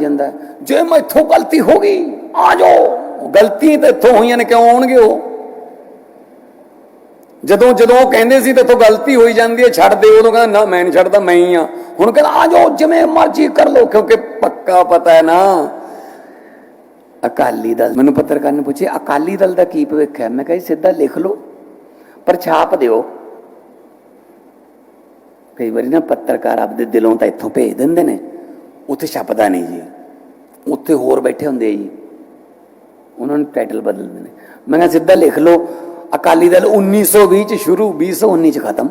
ਜਾਂਦਾ। ਹੈ। ਜੇ ਮੈਥੋਂ ਗਲਤੀ ਹੋ ਗਈ, ਆ ਜਾਓ। ਗਲਤੀ ਤੇ ਇੱਥੋਂ ਹੋਈਆਂ ਨੇ, ਕਿਉਂ ਆਉਣਗੇ ਉਹ? ਜਦੋਂ ਜਦੋਂ ਕਹਿੰਦੇ ਸੀ ਤੇ ਤੋਂ ਗਲਤੀ ਹੋਈ ਜਾਂਦੀ ਹੈ, ਛੱਡ ਦੇ। ਉਦੋਂ ਕਹਿੰਦਾ, ਨਾ, ਮੈਂ ਨਹੀਂ ਛੱਡਦਾ, ਮੈਂ ਹੀ ਆ। ਹੁਣ ਕਹਿੰਦਾ, ਆ ਜਾਓ, ਜਿਵੇਂ ਮਰਜ਼ੀ ਕਰ ਲਓ, ਕਿਉਂਕਿ ਪੱਕਾ ਪਤਾ ਹੈ ਨਾ। ਅਕਾਲੀ ਦਲ, ਮੈਨੂੰ ਪੱਤਰਕਾਰ ਨੇ ਪੁੱਛਿਆ, ਅਕਾਲੀ ਦਲ ਦਾ ਕੀ ਭਵਿੱਖ ਹੈ? ਮੈਂ ਕਿਹਾ ਸਿੱਧਾ ਲਿਖ ਲਓ, ਪਰ ਛਾਪ ਦਿਓ। ਕਈ ਵਾਰੀ ਨਾ ਪੱਤਰਕਾਰ ਆਪਦੇ ਦਿਲੋਂ ਤਾਂ ਇੱਥੋਂ ਭੇਜ ਦਿੰਦੇ ਨੇ। ਉੱਥੇ ਛਪਦਾ ਨਹੀਂ ਜੀ। ਉੱਥੇ ਹੋਰ ਬੈਠੇ ਹੁੰਦੇ ਜੀ। ਉਹਨਾਂ ਨੇ ਟਾਈਟਲ ਬਦਲ ਦਿੰਦੇ ਨੇ। ਮੈਂ ਕਿਹਾ ਸਿੱਧਾ ਲਿਖ ਲਓ, ਅਕਾਲੀ ਦਲ 1920 ਚ ਸ਼ੁਰੂ 2019 ਚ ਖਤਮ।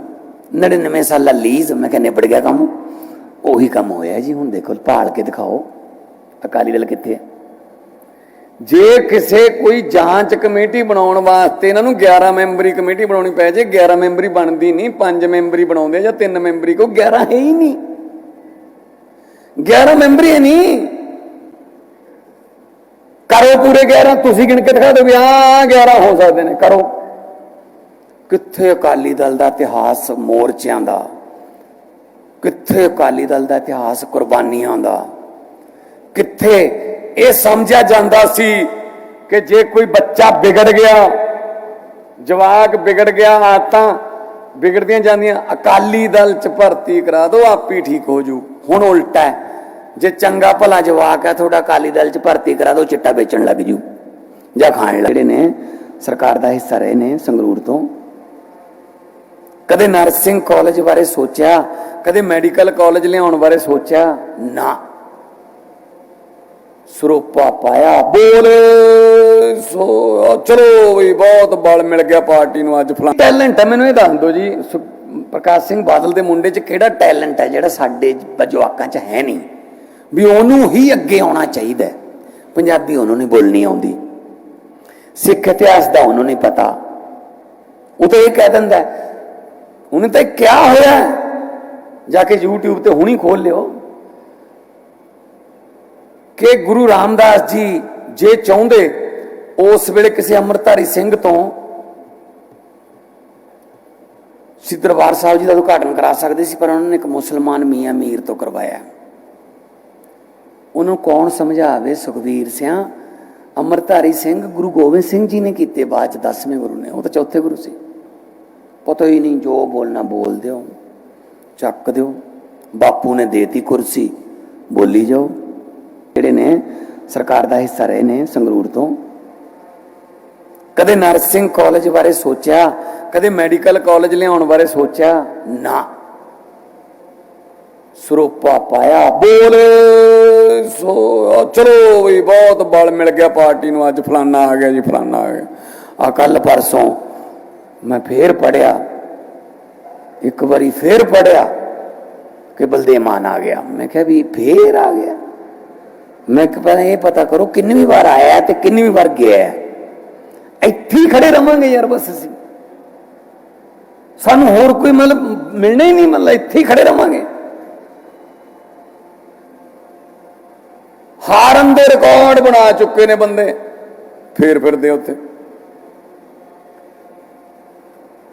99 ਸਾਲਾ ਲੀਜ਼ ਮੈਂ ਕਿਹਾ ਨਿਬੜ ਗਿਆ ਕੰਮ। ਉਹੀ ਕੰਮ ਹੋਇਆ ਜੀ, ਹੁਣ ਦੇਖੋ, ਭਾਲ ਕੇ ਦਿਖਾਓ, ਅਕਾਲੀ ਦਲ ਕਿੱਥੇ ਹੈ। ਜੇ ਕਿਸੇ ਕੋਈ ਜਾਂਚ ਕਮੇਟੀ ਬਣਾਉਣ ਵਾਸਤੇ, ਇਹਨਾਂ ਨੂੰ 11 ਮੈਂਬਰੀ ਕਮੇਟੀ ਬਣਾਉਣੀ ਪੈ ਜੇ 11 ਮੈਂਬਰੀ ਬਣਦੀ ਨਹੀਂ 5 ਮੈਂਬਰੀ ਬਣਾਉਂਦੇ ਜਾਂ 3 ਮੈਂਬਰੀ ਕੋ 11 ਹੈ ਹੀ ਨਹੀਂ। 11 ਮੈਂਬਰੀ ਹੈ ਨਹੀਂ ਕਰੋ ਪੂਰੇ 11 ਤੁਸੀਂ ਗਿਣ ਕੇ ਦਿਖਾ ਦਿਓ ਵੀ ਹਾਂ 11 ਹੋ ਸਕਦੇ ਨੇ, ਕਰੋ। ਕਿੱਥੇ ਅਕਾਲੀ ਦਲ ਦਾ ਇਤਿਹਾਸ ਮੋਰਚਿਆਂ ਦਾ? ਕਿੱਥੇ ਅਕਾਲੀ ਦਲ ਦਾ ਇਤਿਹਾਸ ਕੁਰਬਾਨੀਆਂ ਦਾ? ਕਿੱਥੇ ਇਹ ਸਮਝਿਆ ਜਾਂਦਾ ਸੀ ਕਿ ਜੇ ਕੋਈ ਬੱਚਾ ਵਿਗੜ ਗਿਆ, ਜਵਾਕ ਵਿਗੜ ਗਿਆ, ਆਦਤਾਂ ਵਿਗੜਦੀਆਂ ਜਾਂਦੀਆਂ, ਅਕਾਲੀ ਦਲ ਚ ਭਰਤੀ ਕਰਾ ਦਿਓ ਹੀ ਠੀਕ ਹੋ ਜੂ। ਹੁਣ ਉਲਟਾ ਹੈ। ਜੇ ਚੰਗਾ ਭਲਾ ਜਵਾਕ ਹੈ ਤੁਹਾਡਾ ਅਕਾਲੀ ਦਲ ਚ ਭਰਤੀ ਕਰਾ ਦਿਓ, ਚਿੱਟਾ ਵੇਚਣ ਲੱਗ ਜੂ। ਜਾਂ ਖਾਣ ਲੱਗ ਨੇ ਸਰਕਾਰ ਦਾ ਹਿੱਸਾ ਰਹੇ ਨੇ ਸੰਗਰੂਰ ਤੋਂ। ਕਦੇ ਨਰਸਿੰਗ ਕਾਲਜ ਬਾਰੇ ਸੋਚਿਆ, ਕਦੇ ਮੈਡੀਕਲ ਕਾਲਜ ਲਿਆਉਣ ਬਾਰੇ ਸੋਚਿਆ? ਨਾ। ਸਰੋਪਾ ਪਾਇਆ, ਬੋਲ, ਸੋ, ਚਲੋ ਵੀ ਬਹੁਤ ਬਲ ਮਿਲ ਗਿਆ ਪਾਰਟੀ ਨੂੰ ਅੱਜ ਫਲਾਂ ਟੈਲੈਂਟ ਹੈ ਮੈਨੂੰ ਇਹ ਦੱਸ ਦਿਓ ਜੀ ਪ੍ਰਕਾਸ਼ ਸਿੰਘ ਬਾਦਲ ਦੇ ਮੁੰਡੇ 'ਚ ਕਿਹੜਾ ਟੈਲੈਂਟ ਹੈ ਜਿਹੜਾ ਸਾਡੇ ਜਵਾਕਾਂ 'ਚ ਹੈ ਨਹੀਂ? ਵੀ ਉਹਨੂੰ ਹੀ ਅੱਗੇ ਆਉਣਾ ਚਾਹੀਦਾ ਪੰਜਾਬੀ ਉਹਨੂੰ ਨਹੀਂ ਬੋਲਣੀ ਆਉਂਦੀ। ਸਿੱਖ ਇਤਿਹਾਸ ਦਾ ਉਹਨੂੰ ਨਹੀਂ ਪਤਾ। ਉਹ ਤਾਂ ਇਹ ਕਹਿ ਦਿੰਦਾ ਉਹਨੇ ਤਾਂ ਕਿਆ ਹੋਇਆ ਜਾ ਕੇ YouTube ਤੇ ਹੁਣੀ ਖੋਲ ਲਿਓ। ਕਿ ਗੁਰੂ ਰਾਮਦਾਸ ਜੀ ਜੇ ਚਾਹੁੰਦੇ, ਉਸ ਵੇਲੇ ਕਿਸੇ ਅੰਮ੍ਰਿਤਧਾਰੀ ਸਿੰਘ ਤੋਂ ਸ੍ਰੀ ਦਰਬਾਰ ਸਾਹਿਬ ਜੀ ਦਾ ਉਦਘਾਟਨ ਕਰਾ ਸਕਦੇ ਸੀ, ਪਰ ਉਹਨਾਂ ਨੇ ਇੱਕ ਮੁਸਲਮਾਨ ਮੀਆਂ ਮੀਰ ਤੋਂ ਕਰਵਾਇਆ ਉਹਨੂੰ ਕੌਣ ਸਮਝਾਵੇ? ਸੁਖਵੀਰ ਸਿਆਂ, ਅੰਮ੍ਰਿਤਧਾਰੀ ਸਿੰਘ, ਗੁਰੂ ਗੋਬਿੰਦ ਸਿੰਘ ਜੀ ਨੇ ਕੀਤੇ ਬਾਅਦ ਚ 10ਵੇਂ ਗੁਰੂ ਨੇ। ਉਹ ਤਾਂ ਚੌਥੇ ਗੁਰੂ ਸੀ। ਪਤਾ ਹੀ ਨਹੀਂ ਜੋ ਬੋਲਣਾ ਬੋਲ ਦਿਓ, ਚੱਕ ਦਿਓ। ਬਾਪੂ ਨੇ ਦੇਤੀ ਕੁਰਸੀ, ਬੋਲੀ ਜਾਓ। ਜਿਹੜੇ ਨੇ ਸਰਕਾਰ ਦਾ ਹਿੱਸਾ ਰਹੇ ਨੇ ਸੰਗਰੂਰ ਤੋਂ। ਕਦੇ ਨਰਸਿੰਗ ਕਾਲਜ ਬਾਰੇ ਸੋਚਿਆ, ਕਦੇ ਮੈਡੀਕਲ ਕਾਲਜ ਲਿਆਉਣ ਬਾਰੇ ਸੋਚਿਆ? ਨਾ। ਸਰੋਪਾ ਪਾਇਆ, ਬੋਲ। ਸੋ ਚਲੋ ਵੀ ਬਹੁਤ ਬਲ ਮਿਲ ਗਿਆ ਪਾਰਟੀ ਨੂੰ, ਅੱਜ ਫਲਾਨਾ ਆ ਗਿਆ ਜੀ, ਫਲਾਨਾ ਆ ਗਿਆ। ਆ ਕੱਲ ਪਰਸੋਂ ਮੈਂ ਫੇਰ ਪੜਿਆ ਇੱਕ ਵਾਰੀ ਫੇਰ ਪੜਿਆ ਕਿ ਬਲਦੇਮਾਨ ਆ ਗਿਆ। ਮੈਂ ਕਿਹਾ ਵੀ ਫੇਰ ਆ ਗਿਆ। ਮੈਂ ਕਿ ਪਹਿਲਾਂ ਇਹ ਪਤਾ ਕਰੋ ਕਿੰਨੀ ਵਾਰ ਆਇਆ ਤੇ ਕਿੰਨੀ ਵਾਰ ਗਿਆ ਇੱਥੇ ਹੀ ਖੜੇ ਰਵਾਂਗੇ ਯਾਰ ਬਸ ਅਸੀਂ। ਸਾਨੂੰ ਹੋਰ ਕੋਈ ਮਤਲਬ ਮਿਲਣਾ ਹੀ ਨਹੀਂ, ਮਤਲਬ ਇੱਥੇ ਹੀ ਖੜੇ ਰਵਾਂਗੇ। ਦੇ ਰਿਕਾਰਡ ਬਣਾ ਚੁੱਕੇ ਨੇ ਬੰਦੇ। ਫੇਰ ਫਿਰਦੇ ਉੱਥੇ।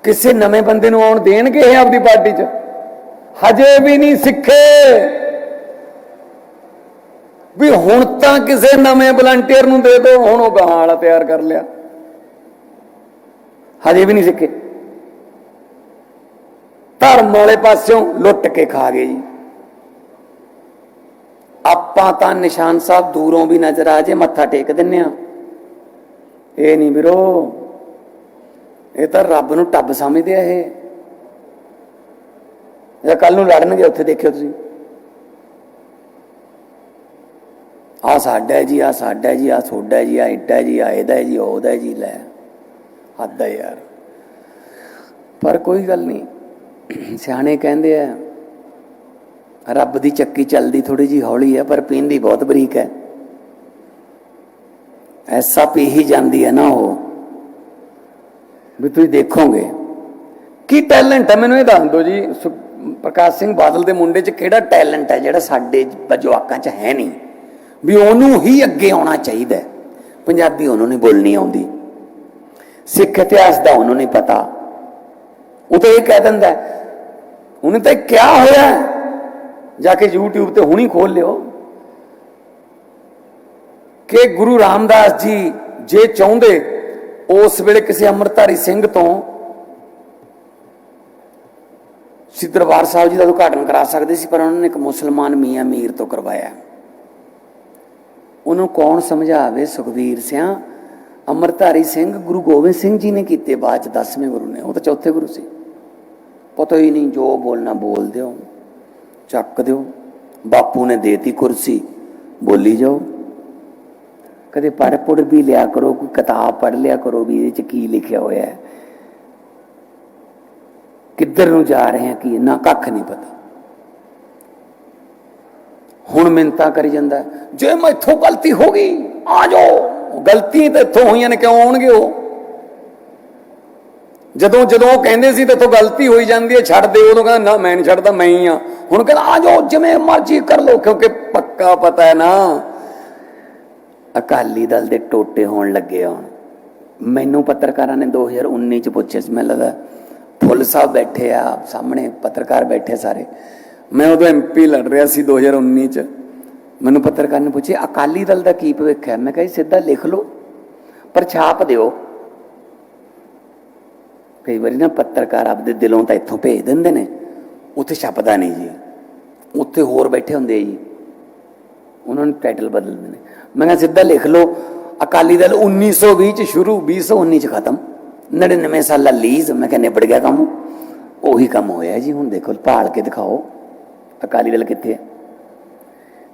ਕਿਸੇ ਨਵੇਂ ਬੰਦੇ ਨੂੰ ਆਉਣ ਦੇਣਗੇ ਇਹ ਆਪਦੀ ਪਾਰਟੀ 'ਚ? ਹਜੇ ਵੀ ਨਹੀਂ ਸਿੱਖੇ। ਵੀ ਹੁਣ ਤਾਂ ਕਿਸੇ ਨਵੇਂ ਵਲੰਟੀਅਰ ਨੂੰ ਦੇ ਦਿਓ ਹੁਣ ਉਹ ਗਾਹਾਂ ਵਾਲਾ ਤਿਆਰ ਕਰ ਲਿਆ। ਹਜੇ ਵੀ ਨਹੀਂ ਸਿੱਖੇ। ਧਰਮ ਵਾਲੇ ਪਾਸਿਓਂ ਲੁੱਟ ਕੇ ਖਾ ਗਏ ਜੀ। ਆਪਾਂ ਤਾਂ ਨਿਸ਼ਾਨ ਸਾਹਿਬ ਦੂਰੋਂ ਵੀ ਨਜ਼ਰ ਆ ਜੇ, ਮੱਥਾ ਟੇਕ ਦਿੰਨੇ ਆ। ਇਹ ਨਹੀਂ ਵੀਰੋ, ਇਹ ਤਾਂ ਰੱਬ ਨੂੰ ਟੱਬ ਸਮਝਦੇ ਆ ਇਹ। ਇਹ ਕੱਲ ਨੂੰ ਲੜਨਗੇ, ਉੱਥੇ ਦੇਖਿਓ ਤੁਸੀਂ। ਆ ਸਾਡਾ ਜੀ ਆ ਸਾਡਾ ਜੀ ਆ ਸੋਡਾ ਜੀ ਆ ਇੱਡਾ ਜੀ ਆ ਇਹਦਾ ਜੀ, ਉਹਦਾ ਜੀ, ਲੈ। ਹੱਦ ਹੈ ਯਾਰ। ਪਰ ਕੋਈ ਗੱਲ ਨਹੀਂ। ਸਿਆਣੇ ਕਹਿੰਦੇ ਆ ਰੱਬ ਦੀ ਚੱਕੀ ਚੱਲਦੀ ਥੋੜੀ ਜੀ ਹੌਲੀ ਹੈ ਪਰ ਪੀਂਦੀ ਬਹੁਤ ਬਰੀਕ ਹੈ। ਐਸਾ ਪੀ ਹੀ ਜਾਂਦੀ ਹੈ ਨਾ ਉਹ ਵੀ ਤੁਸੀਂ ਦੇਖੋਗੇ। ਕੀ ਟੈਲੈਂਟ ਹੈ? ਮੈਨੂੰ ਇਹ ਦੱਸ ਦਿਓ ਜੀ ਸੁ- ਪ੍ਰਕਾਸ਼ ਸਿੰਘ ਬਾਦਲ ਦੇ ਮੁੰਡੇ 'ਚ ਕਿਹੜਾ ਟੈਲੈਂਟ ਹੈ ਜਿਹੜਾ ਸਾਡੇ ਜਵਾਕਾਂ 'ਚ ਹੈ ਨਹੀਂ? ਵੀ ਉਹਨੂੰ ਹੀ ਅੱਗੇ ਆਉਣਾ ਚਾਹੀਦਾ ਪੰਜਾਬੀ ਉਹਨੂੰ ਨਹੀਂ ਬੋਲਣੀ ਆਉਂਦੀ। ਸਿੱਖ ਇਤਿਹਾਸ ਦਾ ਉਹਨੂੰ ਨਹੀਂ ਪਤਾ। ਉਹ ਤਾਂ ਇਹ ਕਹਿ ਦਿੰਦਾ ਹੈ, ਉਹਨੇ ਤਾਂ ਕਿਆ ਹੋਇਆ ਜਾ ਕੇ YouTube ਤੇ ਹੁਣੀ ਖੋਲ ਲਿਓ ਕਿ ਗੁਰੂ ਰਾਮਦਾਸ ਜੀ ਜੇ ਚਾਹੁੰਦੇ ਉਸ ਵੇਲੇ ਕਿਸੇ ਅੰਮ੍ਰਿਤਧਾਰੀ ਸਿੰਘ ਤੋਂ ਸ੍ਰੀ ਦਰਬਾਰ ਸਾਹਿਬ ਜੀ ਦਾ ਉਦਘਾਟਨ ਕਰਾ ਸਕਦੇ ਸੀ, ਪਰ ਉਹਨਾਂ ਨੇ ਇੱਕ ਮੁਸਲਮਾਨ ਮੀਆਂ ਮੀਰ ਤੋਂ ਕਰਵਾਇਆ। ਉਹਨੂੰ ਕੌਣ ਸਮਝਾਵੇ? ਸੁਖਬੀਰ ਸਿਆਂ। ਅੰਮ੍ਰਿਤਧਾਰੀ ਸਿੰਘ ਗੁਰੂ ਗੋਬਿੰਦ ਸਿੰਘ ਜੀ ਨੇ ਕੀਤੇ ਬਾਅਦ ਚ 10ਵੇਂ ਗੁਰੂ ਨੇ। ਉਹ ਤਾਂ ਚੌਥੇ ਗੁਰੂ ਸੀ। ਪਤਾ ਹੀ ਨਹੀਂ ਜੋ ਬੋਲਣਾ ਬੋਲ ਦਿਓ ਚੱਕ ਦਿਓ। ਬਾਪੂ ਨੇ ਦੇਤੀ ਕੁਰਸੀ। ਬੋਲੀ ਜਾਓ। ਕਦੇ ਪੜ੍ਹ ਪੁੜ ਵੀ ਲਿਆ ਕਰੋ, ਕੋਈ ਕਿਤਾਬ ਪੜ੍ਹ ਲਿਆ ਕਰੋ ਵੀ ਇਹਦੇ ਚ ਕੀ ਲਿਖਿਆ ਹੋਇਆ ਹੈ। ਕਿੱਧਰ ਨੂੰ ਜਾ ਰਹੇ ਹਾਂ ਕੀ ਨਾ ਕੱਖ ਨਹੀਂ ਪਤਾ। ਹੁਣ ਮਿੰਤਾ ਕਰੀ ਜਾਂਦਾ ਜੇ ਮੈਥੋਂ ਗਲਤੀ ਹੋ ਗਈ, ਆ ਜਾਓ। ਗਲਤੀ ਤਾਂ ਇੱਥੋਂ ਹੋਈਆਂ ਨੇ, ਕਿਉਂ ਆਉਣਗੇ ਉਹ? ਜਦੋਂ ਜਦੋਂ ਉਹ ਕਹਿੰਦੇ ਸੀ ਤੇ ਇੱਥੋਂ ਗਲਤੀ ਹੋਈ ਜਾਂਦੀ ਹੈ, ਛੱਡ ਦੇ। ਉਦੋਂ ਕਹਿੰਦਾ, ਨਾ, ਮੈਂ ਨਹੀਂ ਛੱਡਦਾ, ਮੈਂ ਹੀ ਆ ਹੁਣ ਕਹਿੰਦਾ, ਆ ਜਾਓ, ਜਿਵੇਂ ਮਰਜ਼ੀ ਕਰ ਲਓ, ਕਿਉਂਕਿ ਪੱਕਾ ਪਤਾ ਹੈ ਨਾ। ਅਕਾਲੀ ਦਲ ਦੇ ਟੋਟੇ ਹੋਣ ਲੱਗੇ ਹੁਣ। ਮੈਨੂੰ ਪੱਤਰਕਾਰਾਂ ਨੇ 2019 ਚ ਪੁੱਛਿਆ ਸੀ। ਮੈਨੂੰ ਲੱਗਾ ਫੁੱਲ ਸਾਹਿਬ ਬੈਠੇ ਆ ਸਾਹਮਣੇ ਪੱਤਰਕਾਰ ਬੈਠੇ ਸਾਰੇ। ਮੈਂ ਉਦੋਂ ਐਮਪੀ ਲੜ ਰਿਹਾ ਸੀ 2019 ਚ। ਮੈਨੂੰ ਪੱਤਰਕਾਰ ਨੇ ਪੁੱਛਿਆ, ਅਕਾਲੀ ਦਲ ਦਾ ਕੀ ਭਵਿੱਖ ਹੈ? ਮੈਂ ਕਿਹਾ ਜੀ, ਸਿੱਧਾ ਲਿਖ ਲਓ। ਪਰ ਛਾਪ ਦਿਓ। ਕਈ ਵਾਰੀ ਨਾ ਪੱਤਰਕਾਰ ਆਪਦੇ ਦਿਲੋਂ ਤਾਂ ਇੱਥੋਂ ਭੇਜ ਦਿੰਦੇ ਨੇ। ਉੱਥੇ ਛਪਦਾ ਨਹੀਂ ਜੀ। ਉੱਥੇ ਹੋਰ ਬੈਠੇ ਹੁੰਦੇ ਜੀ। ਉਹਨਾਂ ਨੇ ਟਾਈਟਲ ਬਦਲਦੇ ਨੇ। ਮੈਂ ਕਿਹਾ ਸਿੱਧਾ ਲਿਖ ਲਓ, ਅਕਾਲੀ ਦਲ 1920 ਚ ਸ਼ੁਰੂ 2019 ਚ ਖਤਮ। 99 ਸਾਲਾ ਲੀਜ਼, ਮੈਂ ਕਿਹਾ ਨਿਬੜ ਗਿਆ ਕੰਮ। ਉਹੀ ਕੰਮ ਹੋਇਆ ਜੀ, ਹੁਣ ਦੇਖੋ, ਭਾਲ ਕੇ ਦਿਖਾਓ। ਅਕਾਲੀ ਦਲ ਕਿੱਥੇ ਹੈ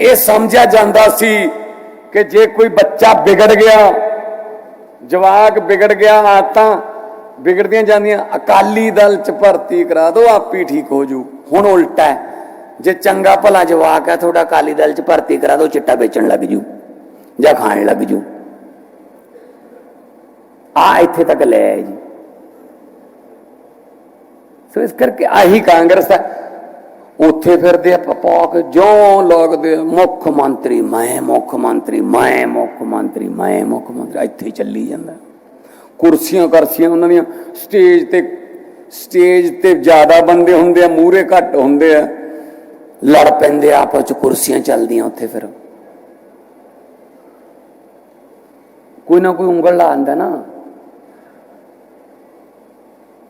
ਇਹ ਸਮਝਿਆ ਜਾਂਦਾ ਸੀ ਕਿ ਜੇ ਕੋਈ ਬੱਚਾ ਵਿਗੜ ਗਿਆ, ਜਵਾਕ ਵਿਗੜ ਗਿਆ ਆਦਤਾਂ ਵਿਗੜਦੀਆਂ ਜਾਂਦੀਆਂ, ਅਕਾਲੀ ਦਲ ਚ ਭਰਤੀ ਕਰਾ ਦਿਓ, ਆਪ ਹੀ ਠੀਕ ਹੋ ਜੂ ਹੁਣ ਉਲਟਾ ਜੇ ਚੰਗਾ ਭਲਾ ਜਵਾਕ ਹੈ, ਤੁਹਾਡਾ ਅਕਾਲੀ ਦਲ ਚ ਭਰਤੀ ਕਰਾ ਦਿਓ, ਚਿੱਟਾ ਵੇਚਣ ਲੱਗ ਜੂ ਜਾਂ ਖਾਣ ਲੱਗ ਜੂ ਆ ਇੱਥੇ ਤੱਕ ਲੈ ਆਏ ਜੀ। ਸੋ ਇਸ ਕਰਕੇ ਆਹੀ ਕਾਂਗਰਸ ਹੈ ਉੱਥੇ ਫਿਰਦੇ ਆ ਪਪਾਕ ਜਿਉਂ ਲੱਗਦੇ ਮੁੱਖ ਮੰਤਰੀ, ਮੈਂ ਮੁੱਖ ਮੰਤਰੀ, ਮੈਂ ਮੁੱਖ ਮੰਤਰੀ, ਮੈਂ ਮੁੱਖ ਮੰਤਰੀ, ਇੱਥੇ ਹੀ ਚੱਲੀ ਜਾਂਦਾ। ਕੁਰਸੀਆਂ ਕਰਸੀਆਂ ਉਹਨਾਂ ਦੀਆਂ, ਸਟੇਜ ਤੇ ਸਟੇਜ ਤੇ ਜ਼ਿਆਦਾ ਬੰਦੇ ਹੁੰਦੇ ਆ ਮੂਰੇ ਘੱਟ ਹੁੰਦੇ ਆ। ਲੜ ਪੈਂਦੇ ਆਪਸ ਚ ਕੁਰਸੀਆਂ ਚੱਲਦੀਆਂ ਉੱਥੇ ਫਿਰ। ਕੋਈ ਨਾ ਕੋਈ ਉਂਗਲ ਲਾ ਆਂਦਾ ਨਾ।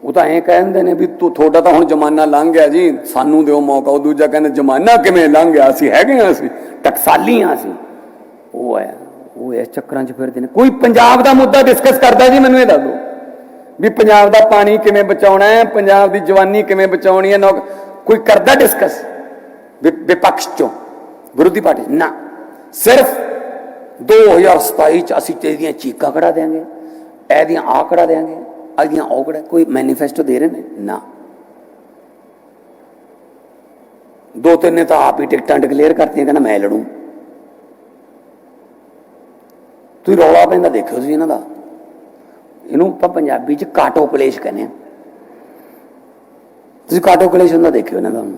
ਉਹ ਤਾਂ ਐਂ ਕਹਿੰਦੇ ਨੇ ਵੀ ਤੂੰ, ਤੁਹਾਡਾ ਤਾਂ ਹੁਣ ਜ਼ਮਾਨਾ ਲੰਘ ਗਿਆ ਜੀ, ਸਾਨੂੰ ਦਿਓ ਮੌਕਾ। ਉਹ ਦੂਜਾ ਕਹਿੰਦਾ, ਜ਼ਮਾਨਾ ਕਿਵੇਂ ਲੰਘ ਗਿਆ? ਅਸੀਂ ਹੈਗੇ ਆ ਅਸੀਂ ਟਕਸਾਲੀ ਆ ਅਸੀਂ। ਉਹ ਹੈ ਉਹ ਇਸ ਚੱਕਰਾਂ 'ਚ ਫਿਰਦੇ ਨੇ। ਕੋਈ ਪੰਜਾਬ ਦਾ ਮੁੱਦਾ ਡਿਸਕਸ ਕਰਦਾ ਜੀ, ਮੈਨੂੰ ਇਹ ਦੱਸ ਦਿਓ। ਵੀ ਪੰਜਾਬ ਦਾ ਪਾਣੀ ਕਿਵੇਂ ਬਚਾਉਣਾ ਹੈ, ਪੰਜਾਬ ਦੀ ਜਵਾਨੀ ਕਿਵੇਂ ਬਚਾਉਣੀ ਹੈ, ਨੌਕ- ਕੋਈ ਕਰਦਾ ਡਿਸਕਸ ਵਿਪਕਸ਼ ਚੋਂ, ਵਿਰੋਧੀ ਪਾਰਟੀ ਨਾ। ਸਿਰਫ 2027 ਚ ਅਸੀਂ ਤੇਰੀਆਂ ਚੀਕਾਂ ਕਢਾ ਦੇਾਂਗੇ ਇਹਦੀਆਂ ਆ ਕਢਾ ਦੇਾਂਗੇ ਇਹਦੀਆਂ ਉਹ ਕੋਈ ਮੈਨੀਫੈਸਟੋ ਦੇ ਰਹੇ ਨੇ? ਨਾ। ਦੋ ਤਿੰਨ ਨੇ ਤਾਂ ਆਪ ਹੀ ਟਿਕਟਾਂ ਡਿਕਲੇਅਰ ਕਰਤੀਆਂ, ਕਹਿੰਦਾ ਮੈਂ ਲੜੂ। ਤੁਸੀਂ ਰੌਲਾ ਪੈਂਦਾ ਦੇਖਿਓ ਤੁਸੀਂ ਇਹਨਾਂ ਦਾ। ਇਹਨੂੰ ਆਪਾਂ ਪੰਜਾਬੀ ਚ ਕਾਟੋ ਕਲੇਸ਼ ਕਹਿੰਦੇ ਆ ਤੁਸੀਂ ਕਾਟੋ ਕਲੇਸ਼ ਹੁੰਦਾ ਦੇਖਿਓ ਇਹਨਾਂ ਦਾ। ਹੁਣ।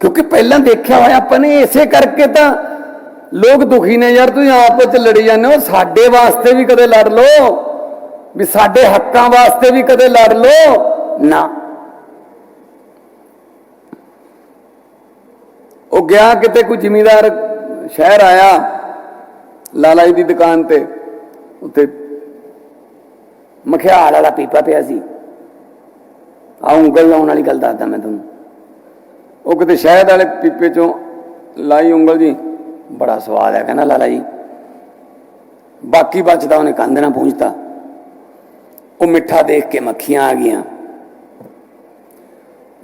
ਕਿਉਂਕਿ ਪਹਿਲਾਂ ਦੇਖਿਆ ਹੋਇਆ ਆਪਾਂ ਨੇ, ਇਸੇ ਕਰਕੇ ਤਾਂ ਲੋਕ ਦੁਖੀ ਨੇ ਯਾਰ, ਤੁਸੀਂ ਆਪਸ ਵਿੱਚ ਲੜੀ ਜਾਂਦੇ ਹੋ। ਸਾਡੇ ਵਾਸਤੇ ਵੀ ਕਦੇ ਲੜ ਲਓ। ਵੀ ਸਾਡੇ ਹੱਕਾਂ ਵਾਸਤੇ ਵੀ ਕਦੇ ਲੜ ਲਓ। ਨਾ। ਉਹ ਗਿਆ ਕਿਤੇ ਕੋਈ ਜ਼ਿਮੀਦਾਰ ਸ਼ਹਿਰ ਆਇਆ, ਲਾਲਾ ਜੀ ਦੀ ਦੁਕਾਨ ਤੇ। ਉੱਥੇ ਮਖਿਆਲ ਵਾਲਾ ਪੀਪਾ ਪਿਆ ਸੀ। ਆ ਉਂਗਲ ਲਾਉਣ ਵਾਲੀ ਗੱਲ ਦੱਸਦਾ ਮੈਂ ਤੁਹਾਨੂੰ। ਉਹ ਕਿਤੇ ਸ਼ਹਿਦ ਵਾਲੇ ਪੀਪੇ ਚੋਂ ਲਾਈ ਉਂਗਲ ਜੀ। ਬੜਾ ਸਵਾਦ ਹੈ, ਕਹਿੰਦਾ ਲਾਲਾ ਜੀ। ਬਾਕੀ ਬਚਦਾ ਉਹਨੇ ਕੰਧ ਨਾਲ ਪੂੰਝਤਾ ਉਹ ਮਿੱਠਾ ਦੇਖ ਕੇ ਮੱਖੀਆਂ ਆ ਗਈਆਂ।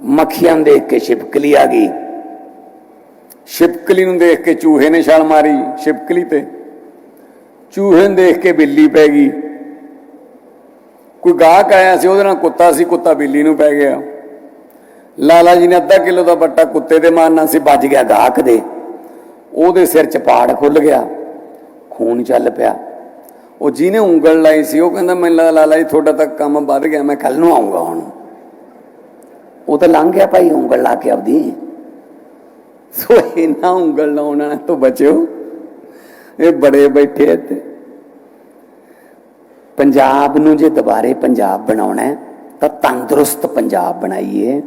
ਮੱਖੀਆਂ ਨੂੰ ਦੇਖ ਕੇ ਛਿਪਕਲੀ ਆ ਗਈ। ਛਿਪਕਲੀ ਨੂੰ ਦੇਖ ਕੇ ਚੂਹੇ ਨੇ ਛਾਲ ਮਾਰੀ ਛਿਪਕਲੀ ਤੇ। ਚੂਹੇ ਨੂੰ ਦੇਖ ਕੇ ਬਿੱਲੀ ਪੈ ਗਈ। ਕੋਈ ਗਾਹਕ ਆਇਆ ਸੀ, ਉਹਦੇ ਨਾਲ ਕੁੱਤਾ ਸੀ, ਕੁੱਤਾ ਬਿੱਲੀ ਨੂੰ ਪੈ ਗਿਆ। ਲਾਲਾ ਜੀ ਨੇ ਅੱਧਾ ਕਿਲੋ ਦਾ ਬੱਟਾ ਕੁੱਤੇ ਦੇ ਮਾਰਨਾ ਸੀ, ਵੱਜ ਗਿਆ ਗਾਹਕ ਦੇ। ਉਹਦੇ ਸਿਰ 'ਚ ਪਾੜ ਖੁੱਲ ਗਿਆ। ਖੂਨ ਚੱਲ ਪਿਆ। ਉਹ ਜਿਹਨੇ ਉਂਗਲ ਲਾਈ ਸੀ, ਉਹ ਕਹਿੰਦਾ ਮੈਨੂੰ ਲੱਗਦਾ ਲਾਲਾ ਜੀ ਤੁਹਾਡਾ ਤਾਂ ਕੰਮ ਵੱਧ ਗਿਆ, ਮੈਂ ਕੱਲ ਨੂੰ ਆਉਂਗਾ ਹੁਣ। ਉਹ ਤਾਂ ਲੰਘ ਗਿਆ ਭਾਈ, ਉਂਗਲ ਲਾ ਕੇ ਆਪਦੀ। ਸੋ ਇਹਨਾਂ ਉਂਗਲ ਲਾਉਣਾ ਤੋਂ ਬਚਿਓ। ਇਹ ਬੜੇ ਬੈਠੇ ਇੱਥੇ। ਪੰਜਾਬ ਨੂੰ ਜੇ ਦੁਬਾਰੇ ਪੰਜਾਬ ਬਣਾਉਣਾ ਤਾਂ ਤੰਦਰੁਸਤ ਪੰਜਾਬ ਬਣਾਈਏ।